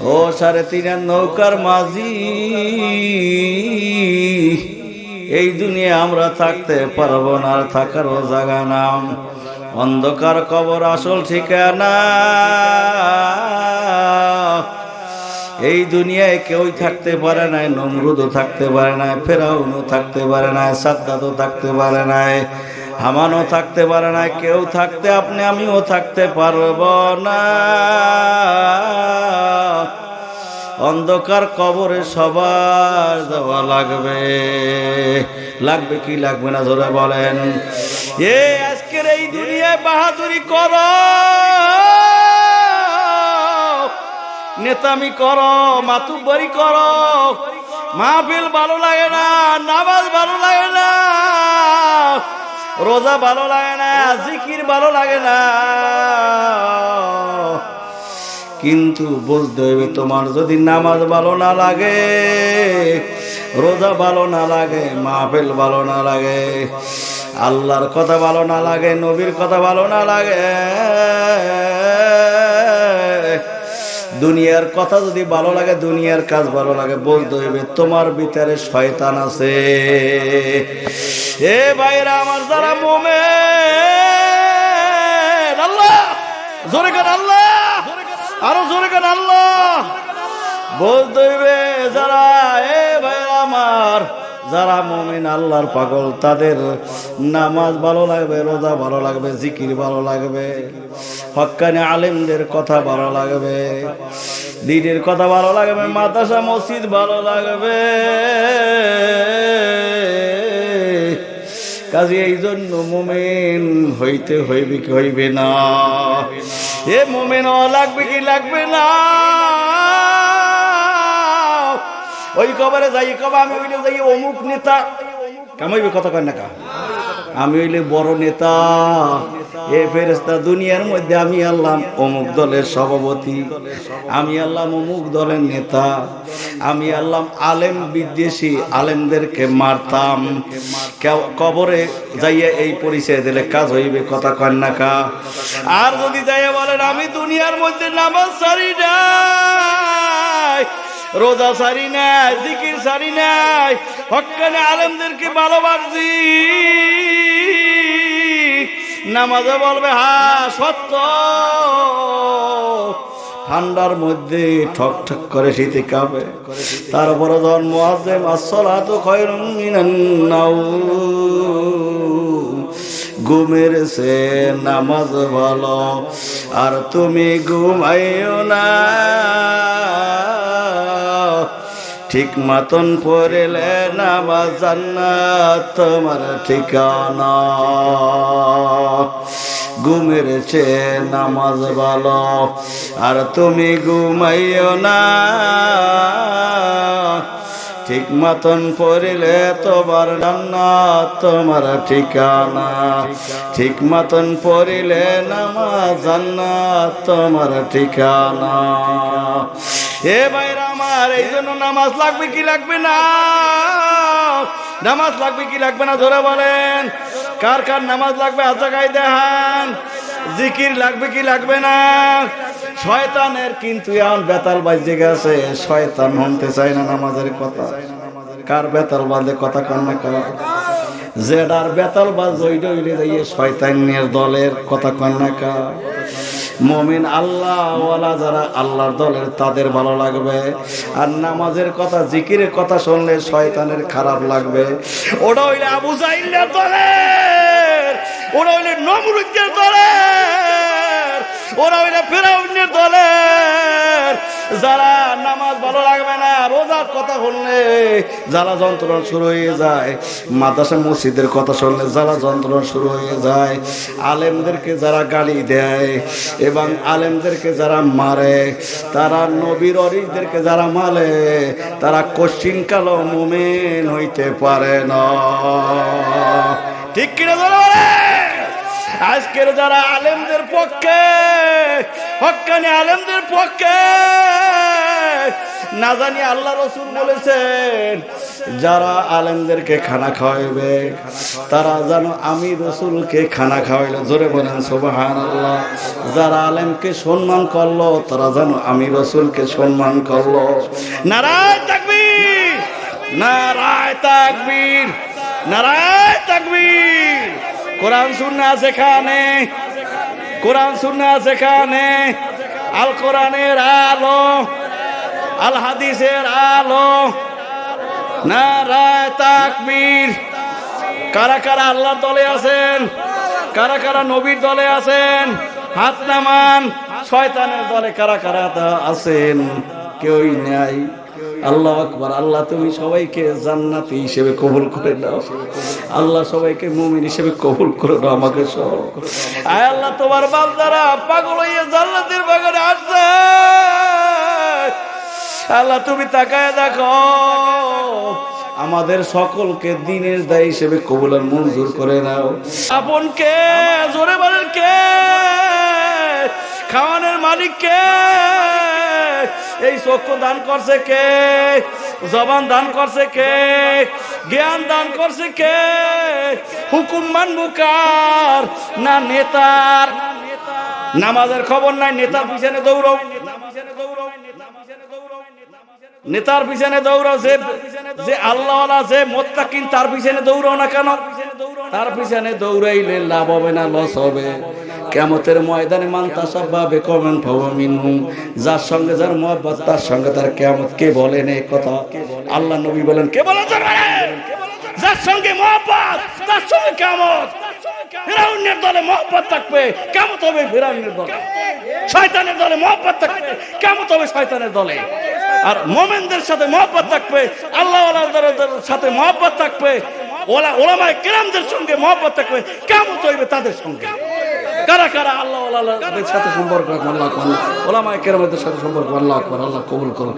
ও সাড়ে তিনের নৌকার মাঝি, এই দুনিয়া আমরা থাকতে পারব না, আর থাকারও জায়গা নাম অন্ধকার কবর আসল ঠিকানা। এই দুনিয়ায় কেউই থাকতে পারে নাই, নমরুদও থাকতে পারে নাই, ফেরাউনও থাকতে পারে নাই, সাদ্দাদও থাকতে পারে নাই। হামানও থাকতে পারে না, কেউ থাকতে, আপনি, আমিও থাকতে পারব না। অন্ধকার কবরে সবার যাওয়া লাগবে। লাগবে কি লাগবে না ধরে বলেন। এ, আজকের এই দুনিয়ায় বাহাদুরি কর। নেতামি কর মাতুবারি কর। মাহফিল ভালো লাগে না, নামাজ ভালো লাগে না। রোজা ভালো লাগে না, জিকির ভালো লাগে না। কিন্তু বলতে হবে, তোমার যদি নামাজ ভালো না লাগে, রোজা ভালো না লাগে, মাহফিল ভালো না লাগে, আল্লাহর কথা ভালো না লাগে, নবীর কথা ভালো না লাগে, দুনিয়ার কথা যদি ভালো লাগে, দুনিয়ার কাজ ভালো লাগে, বলতে হইবে তোমার ভিতরে শয়তান আছে। এ ভাইরা আমার যারা মোমে আল্লাহ! জোরে কান আল্লাহ! আরও জোরে কান আল্লাহ! বলতে হইবে যারা, এ ভাইরা আমার যারা মমিন, আল্লাহর পাগল, তাদের নামাজ ভালো লাগবে, রোজা ভালো লাগবে, জিকির ভালো লাগবে হক্কানি আলেমদের কথা ভালো লাগবে, দিনের কথা ভালো লাগবে, মাদ্রাসা, মসজিদ ভালো লাগবে। কাজে এই জন্য মোমেন হইতে হইবে কি হইবে না। এ মোমেন লাগবে কি লাগবে না। ওই কবারে যাই কবা আমি ওইলে যাই, অমুক নেতা। কামাইবে কথা কয় না কা? আমি হইলে বড় নেতা। এ ফেরেস্তা দুনিয়ার মধ্যে আমি আল্লাহ অমুক দলের সভাপতি। আমি আল্লাহ অমুক দলের নেতা। আমি আল্লাহ আলেম বিদ্বেষী আলেমদেরকে মারতাম। কবরে যাইয়া এই পরিচয় দিলে কাজ হইবে কথা না কা। আর যদি যাইয়া বলেন, আমি দুনিয়ার মধ্যে নামাজ সারি নাই, রোজা সারি নাই, জিকির সারি নাই হকানে আলেমদেরকে ভালোবাসি? নামাজে বলবে হ্যাঁ সত্য। ঠান্ডার মধ্যে ঠক ঠক করে শীতে কাঁপে। তারপরে যখন মোয়াজ্জেম আসলা তো। ঘুমের সে নামাজ ভালো আর তুমি ঘুমাইও না। ঠিক মতন পড়লে নামাজ জান্নাত, তোমার ঠিকানা। ঘুমের নামাজ ভালো, আর তুমি ঘুমাইও না। ঠিক মতন পড়লে তোমার জান্নাত, তোমার ঠিকানা। ঠিক মতন পড়লে নামাজ তোমার ঠিকানা। এ ভাইরা আমার, এই জন্য নামাজ লাগবে কি লাগবে না? নামাজ লাগবে কি লাগবে না? ধরে বলেন, কার কার নামাজ লাগবে? হাত জায়গায় দেখান। জিকির লাগবে কি লাগবে না? শয়তানের কিন্তু এখন বেতাল বাজে গেছে। শয়তান হনতে চায় না নামাজের কথা। কার বেতাল বাজে কথা কন না কর যেটার বেতাল বাজ ওইটা ওইলে যাইয়ে শয়তানের দলের কথা কন না কা মমিন আল্লাহওয়ালা যারা আল্লাহর দলের, তাদের ভালো লাগবে। আর নামাজের কথা, জিকিরের কথা শুনলে শয়তানের খারাপ লাগবে। ওটা হইলে আবু জাইলের দলের, ওরা হইলে নমরুদের দলের, ওরা হইলে ফেরাউনের দলের। যারা নামাজ ভালো লাগবে না, রোজার কথা শুনলে যারা যন্ত্রণা শুরু হয়ে যায়। মাদ্রাসা মসজিদের কথা শুনলে যারা যন্ত্রণা শুরু হয়ে যায়। আলেমদেরকে যারা গালি দেয় এবং আলেমদেরকে যারা মারে, তারা নবীর অরিদেরকে যারা মারে তারা কশ্চিন কালো মুমেন হইতে পারে না। ঠিক কিনা আজকের যারা আলেমদের পক্ষে, হকানি আলেমদের পক্ষে না জানি আল্লাহ রসুল বলেছেন, যারা আলেমদেরকে খানা খাওয়াইবে, তারা যেন আমি রসুলকে খানা খাওয়াইলো। জোরে বলেন সোবাহান আল্লাহ যারা আলেমকে সম্মান করল, তারা যেন আমি রসুলকে সম্মান করল। নারায় তাকবীর! নারায় তাকবীর! নারায় তাকবীর! কোরআন শুননা আছে খানে কোরআন শুননা আছে খানে আল কোরআনের আলো। আল হাদিসের আলো। নারায় তাকবীর। কারা কারা আল্লাহর দলে আছেন? কারা কারা নবীর দলে আছেন? হাত নামান। শয়তানের দলে কারা কারা আছেন? কেউই নাই। আল্লাহ আকবার। আল্লাহ তুমি সবাইকে জান্নাতি হিসেবে কবুল করে দাও আল্লাহ সবাইকে মুমিন হিসেবে কবুল করে দাও আমাকে সহ আয় আল্লাহ, তোমার বান্দারা পাগল হয়ে জান্নাতের বাগানে আসছে। আল্লাহ, তুমি তাকায় দেখো। আমাদের সকলকে দিনের দায় হিসেবে কবুল আর মঞ্জুর করে নাও। আপন কে? জোরে বলেন কে? খাওয়ানোর মালিক কে? এই চক্ষু দান করছে কে? জবান দান করছে কে? জ্ঞান দান করছে কে? হুকুম মানবো কার? না নেতার? নামাজের খবর নাই, নেতার পিছনে দৌড়াও। নেতার পিছনে দৌড়াও, যে যে আল্লাহ যে মোত্তাকিন, তার পিছনে দৌড়াও না কেন? তার পিছনে দৌড়াইলে লাভ হবে না, লস হবে। কেমতের ময়দানে মান তাসাব্বাবে কমেন ফমিনহুম যার সঙ্গে যার মহব্বত, তার সঙ্গে তার কেমত কে বলেন এই কথা? আল্লাহ নবী বলেন, কে বলেন যার সঙ্গে মহব্বত, তার সঙ্গে কেমত ফেরাউনের দলে মহব্বত থাকবে কেমত হবে ফেরাউনের দলে। শয়তানের দলে মহব্বত থাকবে কেমত হবে শয়তানের দলে। আর মোমেনদের সাথে মহব্বত থাকবে আল্লাহ সাথে মহব্বত থাকবে, ওলা ওলামায় কেরামদের সঙ্গে মহব্বত থাকবে কেমন চলবে তাদের সঙ্গে? কারা কারা আল্লাহ সাথে সম্পর্ক আল্লাহ ওলামায় কেরামদের সাথে সম্পর্ক আল্লাহ আল্লাহ কবুল করুন